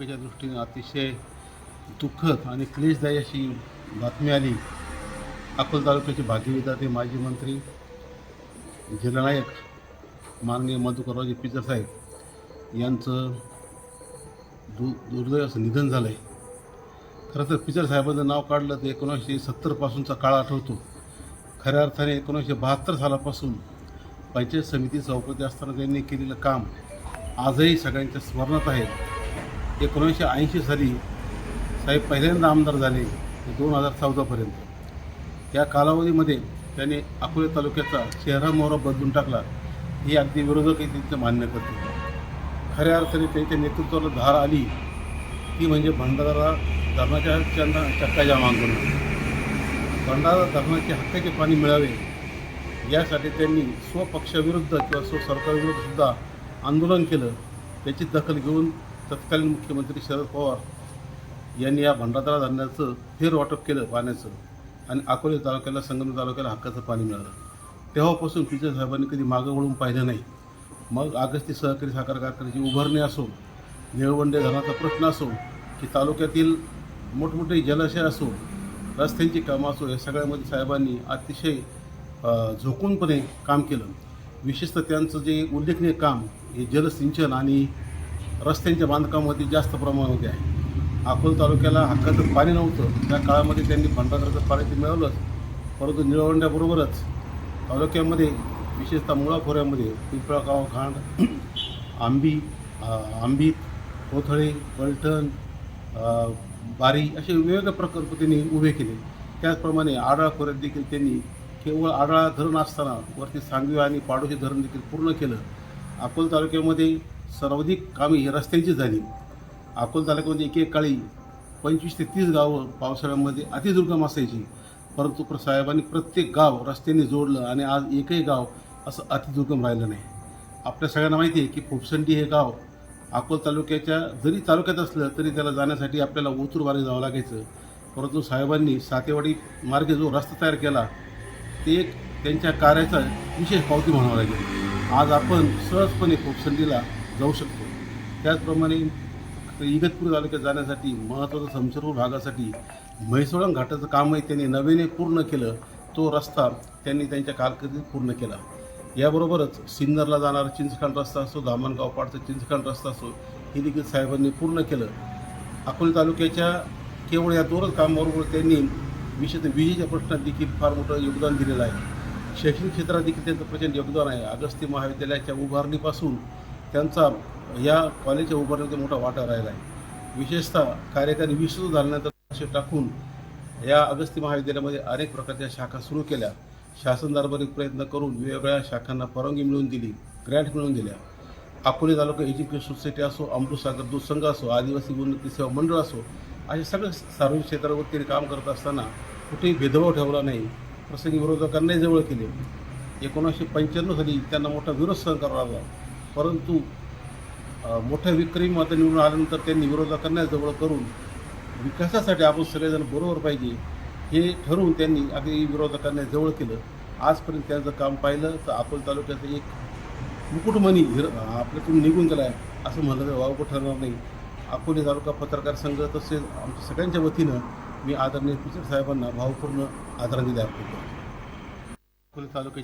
तालुक्याच्या दृष्टीने अतिशय दुःखद आणि क्लेशदायी अशी बातमी आली. अकोला तालुक्याचे भाग्यविधाते माजी मंत्री जिल्हानायक माननीय मधुकररावजी पिचर साहेब यांचं दु दुर्दैव असं निधन झालं आहे खरं तर पिचर साहेबांचं नाव काढलं तर एकोणीसशे सत्तरपासूनचा काळ आठवतो. खऱ्या अर्थाने एकोणीसशे बहात्तर सालापासून पंचायत समिती चौकटी असताना त्यांनी केलेलं काम आजही सगळ्यांच्या स्मरणात आहे. एकोणीसशे ऐंशी साली साहेब पहिल्यांदा आमदार झाले ते दोन हजार चौदापर्यंत या कालावधीमध्ये त्याने अकोले तालुक्याचा चेहरा मोहरा बदलून टाकला. ही अगदी विरोधकही त्यांचं मान्य करते खऱ्या अर्थाने त्यांच्या नेतृत्वाला धार आली. ती म्हणजे भंडारा धरणाच्या हक्कांना चक्काच्या मागून भंडारा धरणाचे हक्काचे पाणी मिळावे. यासाठी त्यांनी स्वपक्षाविरुद्ध किंवा स्वसरकारविरुद्ध सुद्धा आंदोलन केलं. त्याची दखल घेऊन तत्कालीन मुख्यमंत्री शरद पवार यांनी या भंडारदरा धरणाचं फेरवाटप केलं पाण्याचं आणि अकोले तालुक्याला संगम तालुक्याला हक्काचं पाणी मिळालं. तेव्हापासून पिचर साहेबांनी कधी मागं वळून पाहिलं नाही. मग आगस्ती सहकारी साखर कारखान्याची उभारणी असो निळवंडे धरणाचा प्रश्न असो की तालुक्यातील मोठमोठे जलाशय असो रस्त्यांची कामं असो या सगळ्यामध्ये साहेबांनी अतिशय झोकूनपणे काम केलं. विशेषतः त्यांचं जे उल्लेखनीय काम हे जलसिंचन आणि रस्त्यांच्या बांधकामामध्ये जास्त प्रमाणामध्ये आहे अकोल तालुक्याला हक्काचं पाणी नव्हतं. त्या काळामध्ये त्यांनी भंडाराचं पाणी ते मिळवलंच. परंतु निळवंड्याबरोबरच तालुक्यामध्ये विशेषतः मुळाखोऱ्यामध्ये पिंपळगाव घाण आंबी आंबीत कोथळे पलटण बारी असे वेगवेगळे प्रकल्प त्यांनी उभे केले. त्याचप्रमाणे आढळा खोऱ्यात देखील त्यांनी केवळ आढळा धरण असताना वरती सांगवी आणि पाडोशी धरण देखील पूर्ण केलं. अकोल तालुक्यामध्ये सर्वाधिक कामे ही रस्त्यांची झाली. अकोल तालुक्यामध्ये एक एक काळी पंचवीस ते तीस गावं पावसाळ्यामध्ये अतिदुर्गम असायची. परंतु प्र- साहेबांनी प्रत्येक गाव रस्त्याने जोडलं आणि आज एकही गाव असं अतिदुर्गम राहिलं नाही. आपल्या सगळ्यांना माहिती आहे की फुफसंडी हे गाव अकोल तालुक्याच्या जरी तालुक्यात असलं तरी त्याला जाण्यासाठी आपल्याला ओतूरबारी जावं लागायचं. परंतु साहेबांनी सातेवाडी मार्गे जो रस्ता तयार केला ते एक त्यांच्या कार्याचा विशेष पावती म्हणावं लागेल. आज आपण सहजपणे फुफसंडीला जाऊ शकतो. त्याचप्रमाणे इगतपूर तालुक्यात जाण्यासाठी महत्त्वाचा समसरपूर भागासाठी म्हैसोळण घाटाचं कामही त्यांनी नव्याने पूर्ण केलं. तो रस्ता त्यांनी त्यांच्या कारकिर्दीत पूर्ण केला. याबरोबरच सिन्नरला जाणारा चिंचखंड रस्ता असो धामणगाव पाडचा चिंचखंड रस्ता असो हे देखील साहेबांनी पूर्ण केलं. अकोले तालुक्याच्या केवळ या दोनच कामाबरोबर त्यांनी विशेषतः विजेच्या प्रश्नात देखील फार मोठं योगदान दिलेलं आहे. शैक्षणिक क्षेत्रात देखील त्यांचं प्रचंड योगदान आहे. अगस्ती महाविद्यालयाच्या उभारणीपासून त्यांचा या कॉलेजच्या उभारणीचा मोठा वाटा राहिला आहे विशेषतः कार्यकारी विस्तृत झाल्यानंतर टाकून या अगस्ती महाविद्यालयामध्ये अनेक प्रकारच्या शाखा सुरू केल्या. शासन दरबारी प्रयत्न करून वेगवेगळ्या शाखांना परवानगी मिळवून दिली ग्रँट मिळवून दिल्या. अकोले तालुका एज्युकेशन सोसायटी असो अमृतसागर दूध संघ असो आदिवासी उन्नती सेवा मंडळ असो असे सगळे सार्वजनिक क्षेत्रावरती काम करत असताना कुठेही भेदभाव ठेवला नाही. प्रसंगी विरोधकांनाही जवळ केले. एकोणीसशे पंच्याण्णव साली त्यांना मोठा विरोध सहन करावा लागला. परंतु मोठ्या विक्रमी मतं निवडून आल्यानंतर त्यांनी विरोधकांना जवळ करून विकासासाठी आपण सगळेजण बरोबर पाहिजे हे ठरवून त्यांनी अगदी विरोधकांना जवळ केलं. आजपर्यंत त्यांचं काम पाहिलं तर अकोला तालुक्याचं एक मुकुटमणी हिर आपल्यातून निघून गेला आहे असं म्हणलं तर वावगं ठरणार नाही. अकोले तालुका पत्रकार संघ तसेच आमच्या सगळ्यांच्या वतीनं मी आदरणीय पिचर साहेबांना भावपूर्ण आदरांजली अर्पण करतो. अकोले तालुक्याचे